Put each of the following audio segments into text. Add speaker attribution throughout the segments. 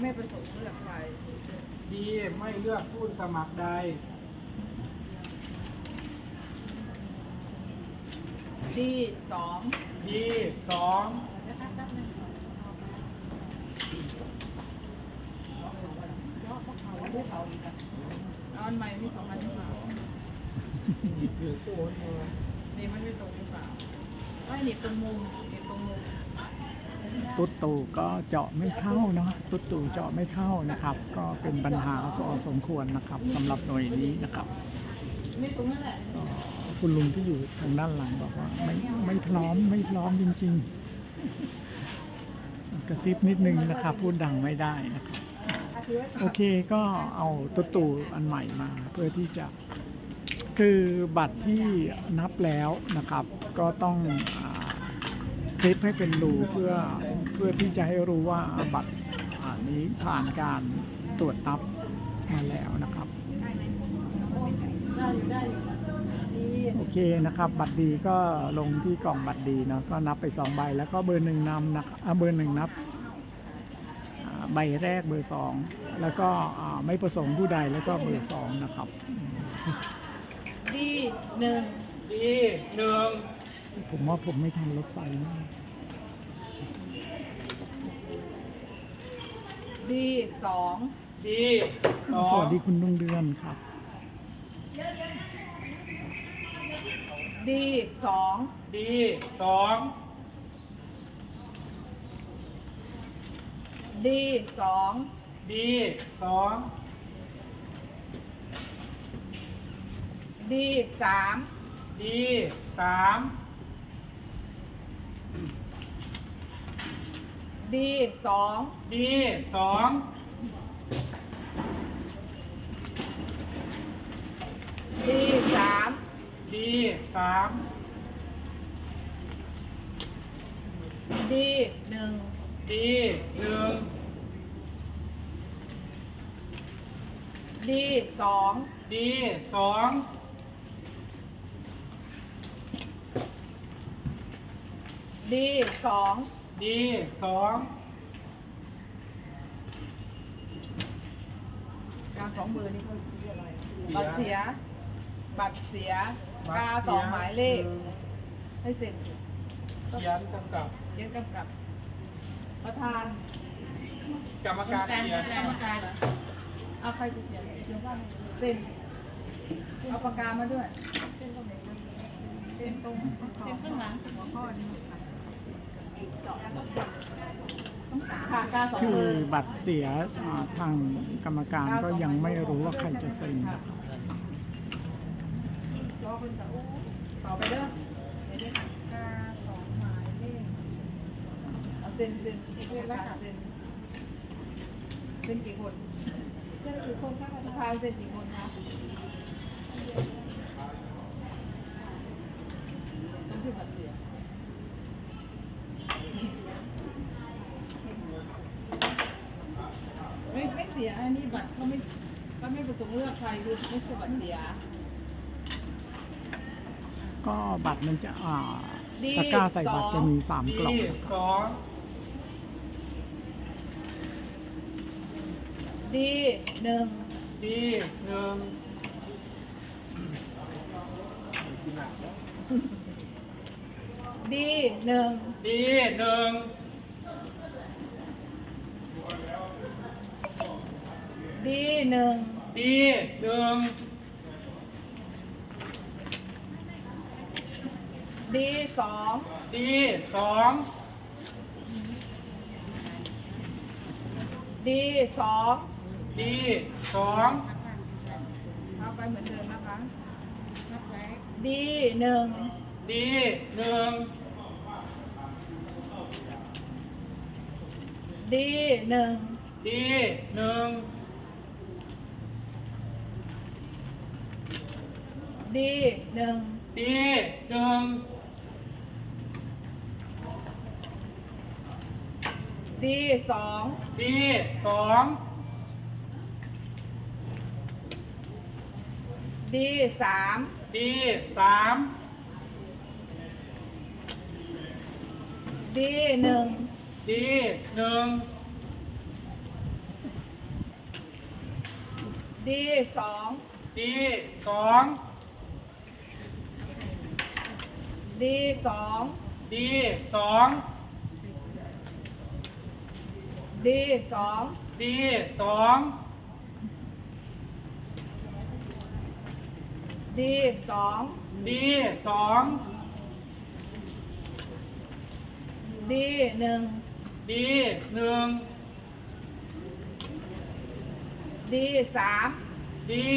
Speaker 1: ไม่ประสงค์เลือกใคร
Speaker 2: ดีไม่เลือกผู้สมัครใด
Speaker 1: ดีสอง
Speaker 2: ดีสอง
Speaker 1: เอาอันใหม่มีสองอันหรือเปล่า
Speaker 2: หยิบถือโคนมา
Speaker 1: นี่มันไม่ตรงหรือเปล่าไม่หนีบตรงมุมหนีบตรงมุม
Speaker 3: ตุ๊ดตู่ก็เจาะไม่เข้าเนาะตุ๊ดตู่เจาะไม่เข้านะครับ ก็เป็นปัญหาสอสมควรนะครับสำหรับหน่วยนี้นะครับก็คุณลุงที่อยู่ทางด้านหลังบอกว่าไม่ไม่พร้อมไม่พร้อมจริง ๆ กระซิบนิดนึงนะครับ พูดดังไม่ได้นะครับโอเคก็เอาตุ๊ดตู่อันใหม่มา เพื่อที่จะคือบัตรที่นับแล้วนะครับ ก็ต้องคลิปให้เป็นรูเพื่อ พื่อที่จะให้รู้ว่าบัตรอันนี้ผ่านการตรวจนับมาแล้วนะครับ
Speaker 1: ได้อยู่ได้อยู่นะ
Speaker 3: โอเคนะครับ บัตรดีก็ลงที่กล่องบัตรดีเนาะก็นับไปสองใบแล้วก็เบอร์หนึ่งนำนะครับอ่าเบอร์หนึ่งนับอ่าใบแรกเบอร์สองแล้วก็อ่าไม่ประสงค์ผู้ใดแล้วก็เบอร์สองนะครับ
Speaker 1: ดีหนึ่ง
Speaker 2: ดีหนึ่ง
Speaker 3: ผมว่าผมไม่ทันรถไฟนะ
Speaker 1: ดีสอง
Speaker 2: ดีสอง
Speaker 3: สวัสดีคุณดวงเดือนครับ
Speaker 1: ดีสอง
Speaker 2: ดีสอง
Speaker 1: ดีสอง
Speaker 2: ดีสอง
Speaker 1: ดีสาม
Speaker 2: ดีสาม
Speaker 1: ดีสอง
Speaker 2: ดีสอง
Speaker 1: ดีสาม
Speaker 2: ดีสาม
Speaker 1: ดีหนึ่ง
Speaker 2: ดีหนึ่ง
Speaker 1: ดีสอง
Speaker 2: ดีสอง
Speaker 1: ดีสอง
Speaker 2: ดีสอง
Speaker 1: การสองเบอร์นี่เขาเรียกอะไรบัตรเสีย บัตรเสีย
Speaker 2: บัตร
Speaker 1: กา
Speaker 2: เสีย
Speaker 1: สองหมายเลข ให้เสร็จ
Speaker 2: เขียนกำกับ
Speaker 1: เรียนกำกับ ประธาน
Speaker 2: กรรมการเขียน
Speaker 1: กรรมการเหรอเอาใครจะเขียนเขียนว่าเซ็นเอาปากกามาด้วย เซ็นตรงไหนเซ็นตรงเซ็นข้างหลังหัวข้อนี้อีกสอง ค่ะกาสอง
Speaker 3: คื
Speaker 1: เบ
Speaker 3: อ
Speaker 1: อร์
Speaker 3: บัตรเสียอ่าทางกรรมการก็ยังไม่รู้ว่าใครจะเซ็นนะครับ
Speaker 1: รอคนจะอู้ต่อไปเด้อเดี๋ยวนี้กาสองหมายเลขเอาเซ็นเซ็นอีกเซ็นละค่ะเซ็นเซ็นกี่คนเซ็นกี่คนคะประธานเซ็นกี่คนคะต้องคือบัตรเสียไม่ไม่เสียอันนี้บัตรเขาไม่ เขาไม่ประสงค์เลือกใครคือไม่ใช่บัตรเสีย
Speaker 3: ก็บัตรมันจะอ่า
Speaker 1: ดี
Speaker 3: ตะกร้าใส่บัตร
Speaker 1: สอง
Speaker 3: จะมีสาม
Speaker 2: ดี
Speaker 3: กล่องนะครับ
Speaker 2: สอง
Speaker 1: ดีหนึ่ง
Speaker 2: ดีหนึ่ง
Speaker 1: ดีหนึ่ง
Speaker 2: ดีหนึ่ง
Speaker 1: ดีหนึ่ง
Speaker 2: ดีหนึ่ง
Speaker 1: ดีสอง
Speaker 2: ดีสอง
Speaker 1: ดีสอง
Speaker 2: ดีสอง
Speaker 1: เอาไปเหมือนเดิมนะคะนับไว้ดีหนึ่ง
Speaker 2: ดีหนึ่ง
Speaker 1: ดีหนึ่ง
Speaker 2: ดีหนึ่ง
Speaker 1: ดีหนึ่ง
Speaker 2: ดีหนึ่ง
Speaker 1: ดีสอง
Speaker 2: ดีสอง
Speaker 1: ดีสาม
Speaker 2: ดีสาม
Speaker 1: ดีหนึ่ง
Speaker 2: ดีหนึ่ง
Speaker 1: ดีสอง
Speaker 2: ดีสอง
Speaker 1: ดีสอง
Speaker 2: ดีสอง
Speaker 1: ดีสอง
Speaker 2: ดีสอง
Speaker 1: ดีสอง
Speaker 2: ดีสอง
Speaker 1: ดีหนึ่ง
Speaker 2: ดีหนึ่ง
Speaker 1: ดีสาม
Speaker 2: ดี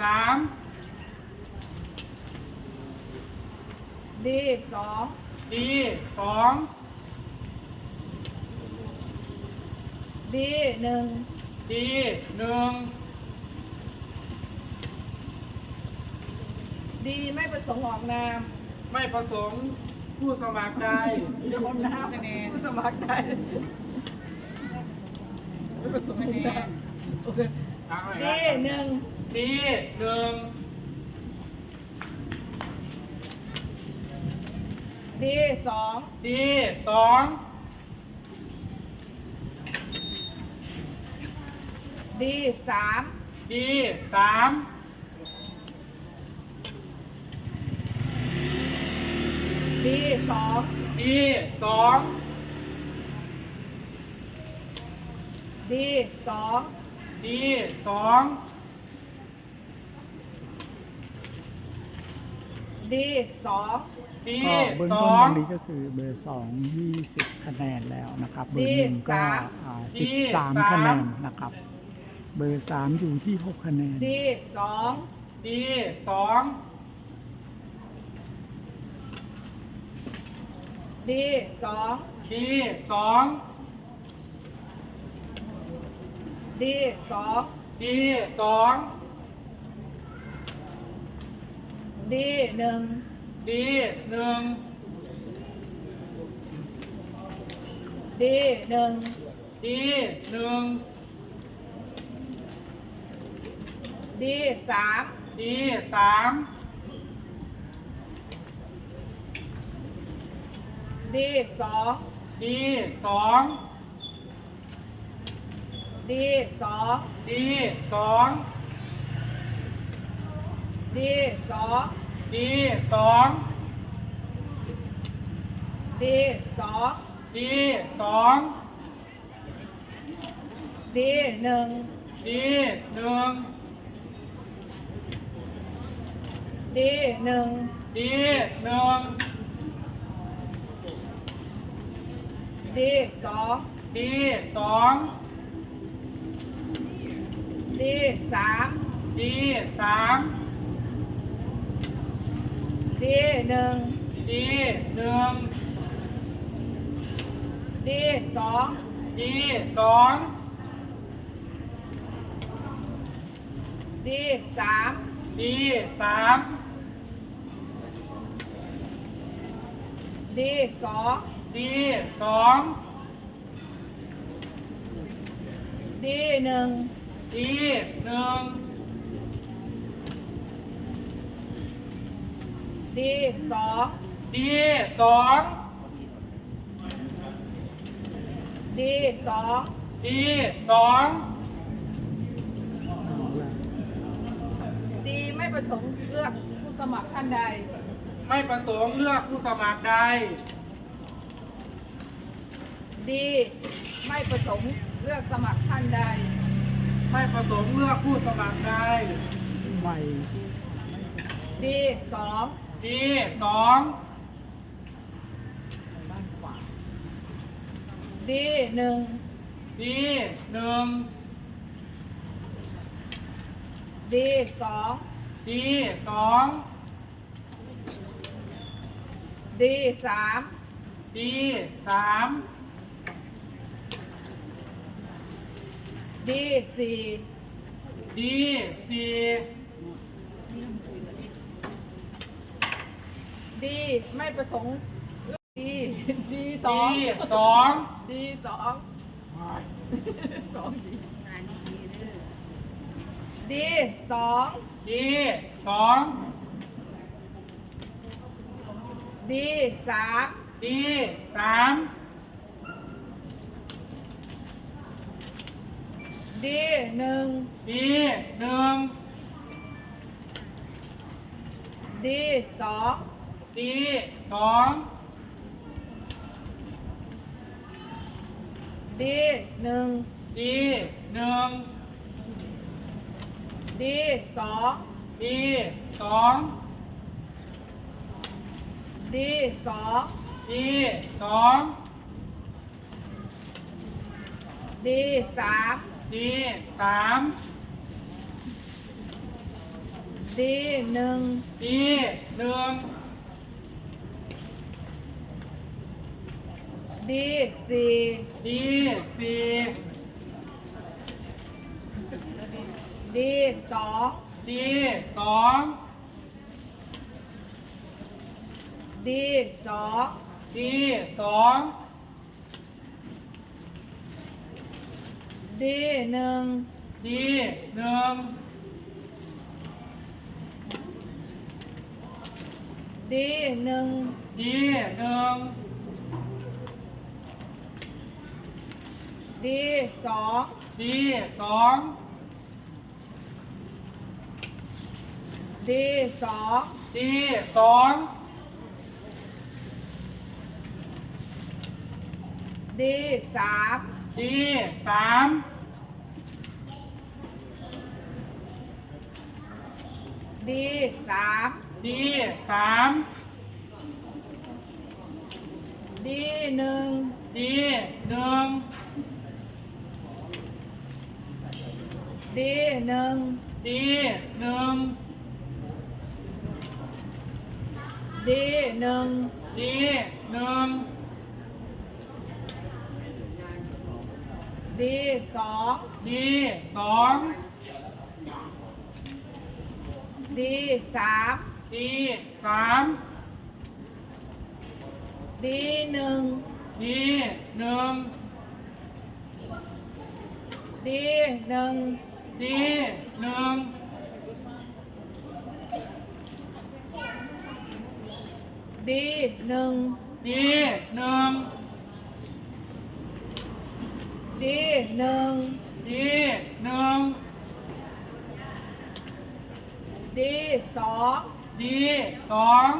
Speaker 2: สาม
Speaker 1: ดีสอง
Speaker 2: ดีสอง
Speaker 1: ดีหนึ่ง
Speaker 2: ดีหนึ่ง
Speaker 1: ดีไม่ประสงค์ออกนาม
Speaker 2: ไม่ประสงค์ผู้สมัครใจ
Speaker 1: เดี๋ยวผมนับคะแนนผู้สมัครใจไม่ประสงค์ออกนามโอเค
Speaker 2: เอาหน่อย
Speaker 1: ดี
Speaker 2: นะ
Speaker 1: หนึ่ง
Speaker 2: ดีหนึ่ง
Speaker 1: ดีสอง
Speaker 2: ดีสอง
Speaker 1: ดีสาม
Speaker 2: ดีสาม
Speaker 1: ดีสอง
Speaker 2: ดีสอง
Speaker 1: ดีสอง
Speaker 2: ดีสอง
Speaker 1: ดีสอง
Speaker 2: ดี
Speaker 3: ก็เบื้อง
Speaker 2: ส
Speaker 3: ต้
Speaker 2: อนง
Speaker 3: ตรงนี้ก็คือเบอร์สองยี่สิบคะแนนแล้วนะครับ เบอร์หนึ่งก็สิบสามคะแนนนะครับ เบอร์สามอยู่ที่หกคะแนน
Speaker 1: ดีสอง
Speaker 2: ดีสอง
Speaker 1: ดีสอง
Speaker 2: ดีสอง
Speaker 1: ดีสอง
Speaker 2: ดีสอง
Speaker 1: ดีหนึ่ง
Speaker 2: ดีหนึ่ง
Speaker 1: ดีหนึ่ง
Speaker 2: ดีหนึ่ง
Speaker 1: ดีสาม
Speaker 2: ดีสาม
Speaker 1: ดีสอง
Speaker 2: ดีสอง
Speaker 1: ดีสอง
Speaker 2: ดีสอง
Speaker 1: ดีสอง
Speaker 2: ดีสอง
Speaker 1: ดีสอง
Speaker 2: ดีสอง
Speaker 1: ดีหนึ่ง
Speaker 2: ดีหนึ่ง
Speaker 1: ดีหนึ่ง
Speaker 2: ดีหนึ่ง
Speaker 1: ดีสอง
Speaker 2: ดีสอง
Speaker 1: ดีสาม
Speaker 2: ดีสาม
Speaker 1: ดีหนึ่ง
Speaker 2: ดีหนึ่ง
Speaker 1: ดีสอง
Speaker 2: ดีสอง
Speaker 1: ดีสาม
Speaker 2: ดีสาม
Speaker 1: ดีสอง
Speaker 2: ดีสอง
Speaker 1: ดีหนึ่ง
Speaker 2: ดีหนึ่ง
Speaker 1: ดีสอง
Speaker 2: ดีสอง
Speaker 1: ดีสอง
Speaker 2: ดีสอง
Speaker 1: ดีไม่ประสงค์เลือกผู้สมัครท่านใด
Speaker 2: ไม่ประสงค์เลือกผู้สมัครใด
Speaker 1: ดีไม่ประสงค์เลือกสมัครท่านใด
Speaker 2: ไม่ประสงค์เลือกผู้สมัครใด
Speaker 3: ใหม่
Speaker 1: ดีสอง
Speaker 2: ดีสอง
Speaker 1: ดีหนึ่ง
Speaker 2: ดีหนึ่ง
Speaker 1: ดีสอง
Speaker 2: ดีสอง
Speaker 1: ดีสาม
Speaker 2: ดีสาม
Speaker 1: ดีสี่
Speaker 2: ดีสี่
Speaker 1: ดีไม่ประสงค์ดีดีสอ
Speaker 2: ดี
Speaker 1: ง
Speaker 2: สอง
Speaker 1: ดีสองสองดีดีสอง
Speaker 2: ดีสอง
Speaker 1: ดีสาม
Speaker 2: ดีสาม
Speaker 1: ดดีหนึ่ง
Speaker 2: ดีหนึ่ง
Speaker 1: ดีสอง
Speaker 2: ดีสอง
Speaker 1: ดีหนึ่ง
Speaker 2: ดีหนึ่ง
Speaker 1: ดีสอง
Speaker 2: ดีสอง
Speaker 1: ดีสอง
Speaker 2: ดีสอง
Speaker 1: ดีสาม
Speaker 2: ดีสาม
Speaker 1: ดีหนึ่ง
Speaker 2: ดีหนึ่ง
Speaker 1: ดีสี่
Speaker 2: ดีสี่
Speaker 1: ดีสอง
Speaker 2: ดีสอง
Speaker 1: ดีสอง
Speaker 2: ดีสอง
Speaker 1: ดีหนึ่ง
Speaker 2: ดีหนึ่ง
Speaker 1: ดีหนึ่ง
Speaker 2: ดีหนึ่ง
Speaker 1: ดีสอง
Speaker 2: ดีสอง
Speaker 1: ดีสอง
Speaker 2: ดีสอง
Speaker 1: ดีสาม
Speaker 2: ดีสาม
Speaker 1: ดีสาม
Speaker 2: ดีสาม
Speaker 1: ดีหนึ่ง
Speaker 2: ดีหนึ่ง
Speaker 1: ดีหนึ่ง
Speaker 2: ดีหนึ่ง
Speaker 1: ดีหนึ่ง
Speaker 2: ดีหนึ่ง
Speaker 1: ดีสอง
Speaker 2: ดีสอง
Speaker 1: ดีสาม
Speaker 2: ดีสาม
Speaker 1: ดีหนึ่ง
Speaker 2: ดีหนึ่ง
Speaker 1: ดีหนึ่ง
Speaker 2: ดีหนึ่ง
Speaker 1: ดีหนึ่ง
Speaker 2: ดีหนึ่ง
Speaker 1: ดีหนึ่ง
Speaker 2: ดีหนึ่ง
Speaker 1: ดีสอง
Speaker 2: ดีสอง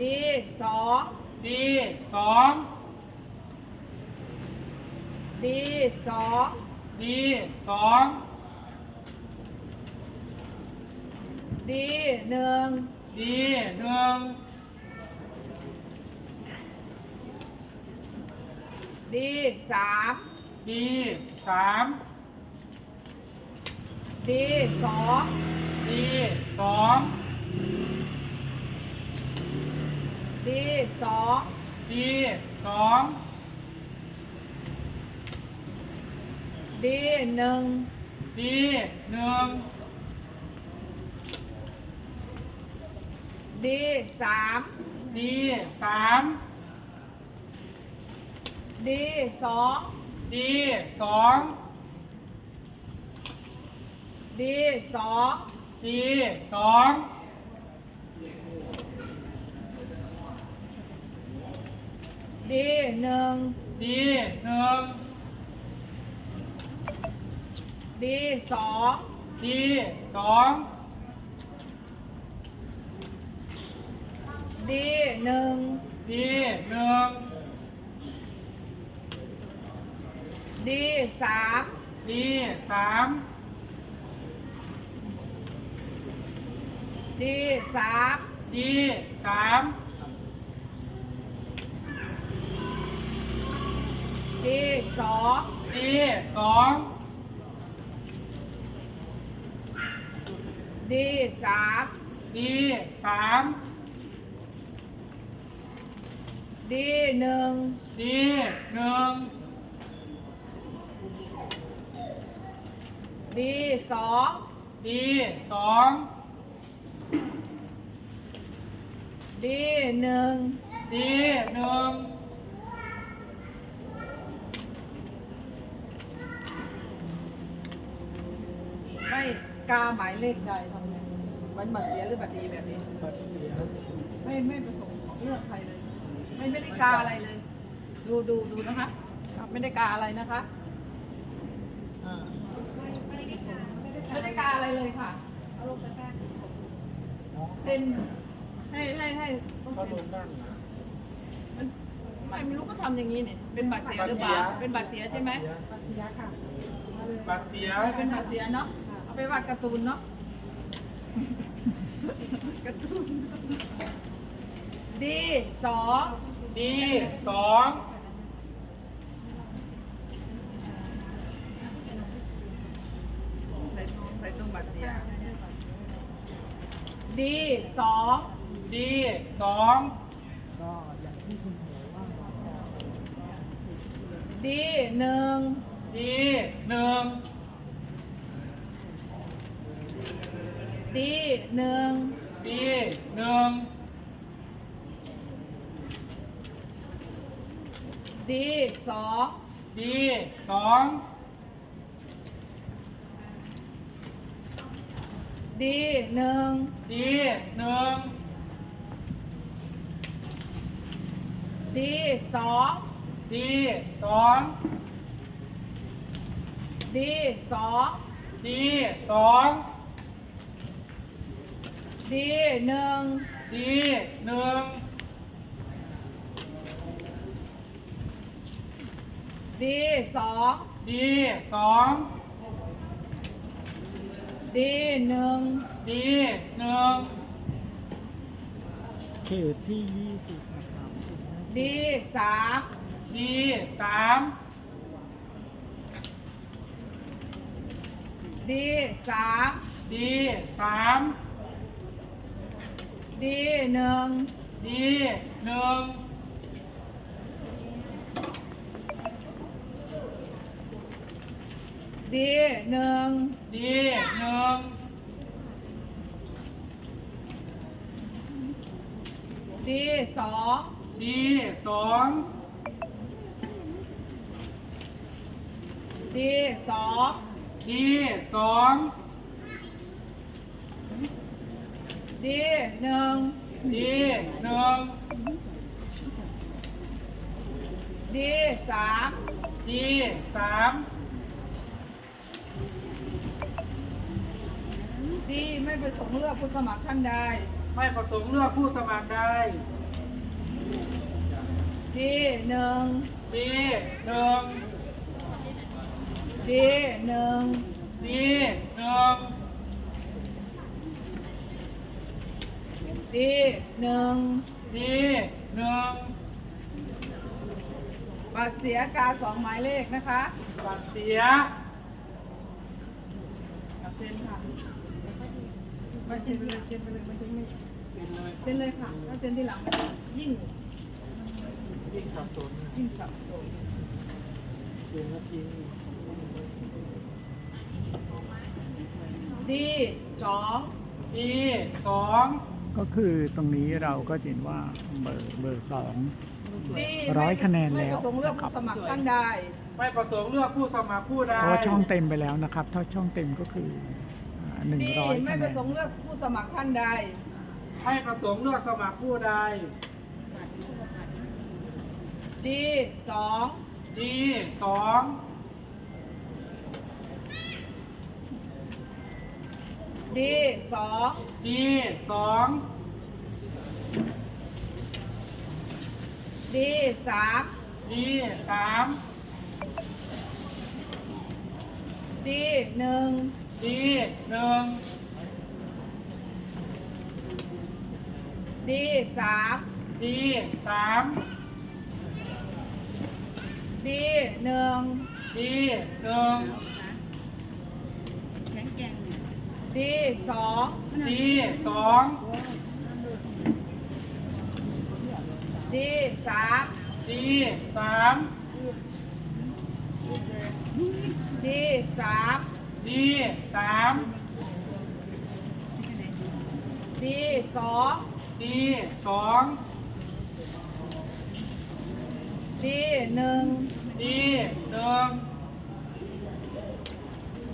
Speaker 1: ดีสอง
Speaker 2: ดีสอง
Speaker 1: ดีสอง
Speaker 2: ดีสอง
Speaker 1: ดีหนึ่ง
Speaker 2: ดีหนึ่ง
Speaker 1: ดีสาม
Speaker 2: ดีสาม
Speaker 1: ดีสอง
Speaker 2: ดีสอง
Speaker 1: ดีสอง
Speaker 2: ดีสอง
Speaker 1: ดีหนึ่ง
Speaker 2: ดีหนึ่ง
Speaker 1: ดีสาม
Speaker 2: ดีสาม
Speaker 1: ดีสอง
Speaker 2: ดีสอง
Speaker 1: ดีสอง
Speaker 2: ดีสอง
Speaker 1: ดีหนึ่ง
Speaker 2: ดีหนึ่ง
Speaker 1: ดีสอง
Speaker 2: ดีสอง
Speaker 1: ดีหนึ่ง
Speaker 2: ดีหนึ่ง
Speaker 1: ดีสาม
Speaker 2: ดีสาม
Speaker 1: ดีสาม
Speaker 2: ดีสาม
Speaker 1: ดีสอง
Speaker 2: ดีสอง
Speaker 1: ดีสาม
Speaker 2: ดีสาม
Speaker 1: ดีหนึ่ง
Speaker 2: ดีหนึ่ง
Speaker 1: ดีสอง
Speaker 2: ดีสอง
Speaker 1: ดีหนึ่ง
Speaker 2: ดีหนึ่ง
Speaker 1: ไม่ กาหมายเลขใดทำไงมันบัตรเสียหรือบัตรดีแบบนี้
Speaker 3: บัตรเสีย
Speaker 1: ไม่ไม่ประสงค์ของเลือกใครเลย ไม่ไม่ได้กาอะไรเลย ดูดูดูนะคะครับไม่ได้กาอะไรนะคะอ่าไม่ได้กาอะไรเลยค่ะเซ็นให้ให้ให้ต้อง
Speaker 2: เขา
Speaker 1: เซ็
Speaker 2: โด
Speaker 1: น
Speaker 2: นนั่งนะ
Speaker 1: มันไม่ไม่รู้ก็ทำอย่างนี้เนี่ยเป็นบัตรเสียหรือเปล่า
Speaker 2: บัตรเสีย
Speaker 1: เป็นบัตรเสียใช่ไหม
Speaker 2: บัตรเสีย
Speaker 1: เออเป็นบัตรเสียเนาะ เอาไปวาดการ์ตูนเนาะการ์ตูนดีสอง
Speaker 2: ดีสอง
Speaker 1: ใส่ใส่ตรงบัตรเสียดีสอง
Speaker 2: ดีสอง
Speaker 3: ก็อย่างที่คุณหมอว่า
Speaker 1: ดีหนึ่ง
Speaker 2: ดีหนึ่ง
Speaker 1: ดีหนึ่ง
Speaker 2: ดีหนึ่ง
Speaker 1: ดีสอง
Speaker 2: ดีสอง
Speaker 1: ดีหนึ่ง
Speaker 2: ดีหนึ่ง
Speaker 1: ดีสอง
Speaker 2: ดีสอง
Speaker 1: ดีสอง
Speaker 2: ดีสอง
Speaker 1: ดีหนึ่ง
Speaker 2: ดีหนึ่ง
Speaker 1: ดีสอง
Speaker 2: ดีสอง
Speaker 1: ดีหนึ่ง
Speaker 2: ดีหนึ่ง
Speaker 3: เขตที่ยี่สิบนะครับ
Speaker 1: ดีสาม
Speaker 2: ดีสาม
Speaker 1: ดีสาม
Speaker 2: ดีสาม
Speaker 1: ดีหนึ่ง
Speaker 2: ดีหนึ่ง
Speaker 1: ดีหนึ่ง
Speaker 2: ดีหนึ่ง
Speaker 1: ดีสอง
Speaker 2: ดีสอง
Speaker 1: ดีสอง
Speaker 2: ดีสอง
Speaker 1: ดีหนึ่ง
Speaker 2: ดีหนึ่ง
Speaker 1: ดีสาม
Speaker 2: ดีสาม
Speaker 1: ดีไม่ประสงค์เลือกผู้สมัครท่านใด
Speaker 2: ไม่ประสงค์เลือกผู้สมัครใด
Speaker 1: ดีหนึ่ง
Speaker 2: ดีหนึ่ง
Speaker 1: ดีหนึ่ง
Speaker 2: ดีหนึ่ง
Speaker 1: ดีหนึ่ง
Speaker 2: ดีหนึ่ง
Speaker 1: บัตรเสียกาสองหมายเลขนะคะ
Speaker 2: บัตรเสีย
Speaker 1: เซ็นค่ะไปเซ็นไปเลยเซ็นไปเลยมันทิ้งไม่
Speaker 2: เซ็นเลย
Speaker 1: เซ็นเลยค่ะถ้าเซ็นที่หลังมันจะยิ่ง
Speaker 2: ยิ่งสับสน
Speaker 1: ยิ่งสับสน
Speaker 2: เสียแล้วทิ้ง
Speaker 1: ดีสอง
Speaker 2: ดีสอง
Speaker 3: ก็คือตรงนี้เราก็จะเห็นว่าเบอร์เบอร์สอง
Speaker 1: ดี
Speaker 3: ร้อยคะแนนแล้ว
Speaker 1: ไม่ประสงค์เลือกผู้สมัครท่านใด
Speaker 2: ไม่ประสงค์เลือกผู้สมัครผู้ใด
Speaker 3: เพราะว่าช่องเต็มไปแล้วนะครับ ถ้าช่องเต็มก็คือหนึ่ง
Speaker 1: ดี
Speaker 3: ร้อย
Speaker 1: ไม่
Speaker 3: คะแน
Speaker 1: ประ
Speaker 3: น
Speaker 1: สงค์เลือกผู้สมัครท่านใด
Speaker 2: ให้ประสงค์เลือกสมัครผู้ใด
Speaker 1: ดีสอง
Speaker 2: ดีสอง
Speaker 1: ดีสอง
Speaker 2: ดีสอง
Speaker 1: ดีสาม
Speaker 2: ดีสาม
Speaker 1: ดีหนึ่ง
Speaker 2: ดีหนึ่ง
Speaker 1: ดีสาม
Speaker 2: ดีสาม
Speaker 1: ดีหนึ่ง
Speaker 2: ดีหนึ่ง
Speaker 1: ดีสอง
Speaker 2: ดีสอง
Speaker 1: ดีสาม
Speaker 2: ดีสาม
Speaker 1: ดีสาม
Speaker 2: ดีสาม
Speaker 1: ดีสอง
Speaker 2: ดีสอง
Speaker 1: ดีหนึ่ง
Speaker 2: ดีหนึ่ง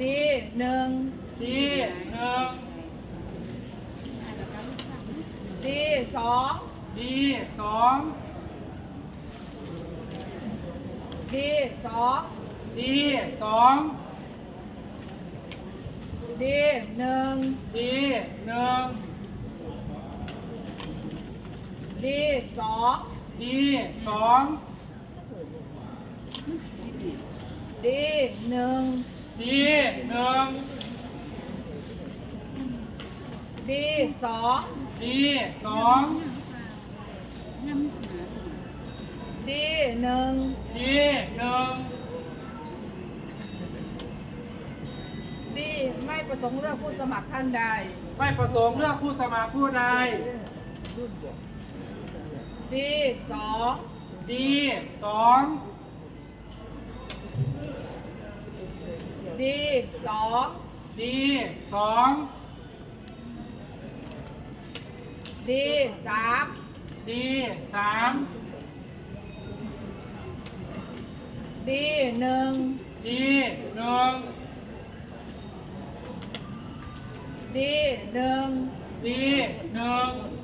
Speaker 1: ดีหนึ่ง
Speaker 2: ดีหนึ่ง
Speaker 1: ดีสอง
Speaker 2: ดีสอง
Speaker 1: ดดีสอง
Speaker 2: ดีสอง
Speaker 1: ดีหนึ่ง
Speaker 2: ดีหนึ่ง
Speaker 1: ดีสอง
Speaker 2: ดีสอง
Speaker 1: ดีหนึ่ง
Speaker 2: ดีหนึ่ง
Speaker 1: ดีสอง
Speaker 2: ดีสอง
Speaker 1: ดีหนึ่ง
Speaker 2: ดีหนึ่ง
Speaker 1: ดีไม่ประสงค์เลือกผู้สมัครท่านใด
Speaker 2: ไม่ประสงค์เลือกผู้สมัครผู้ใด
Speaker 1: ดีสอง
Speaker 2: ดีสอง
Speaker 1: ดีสอง
Speaker 2: ดีสอง
Speaker 1: ดีสาม
Speaker 2: ดีสาม
Speaker 1: ดีหนึ่ง
Speaker 2: ดีหนึ่ง
Speaker 1: ดีหนึ่ง
Speaker 2: ดีหนึ่ง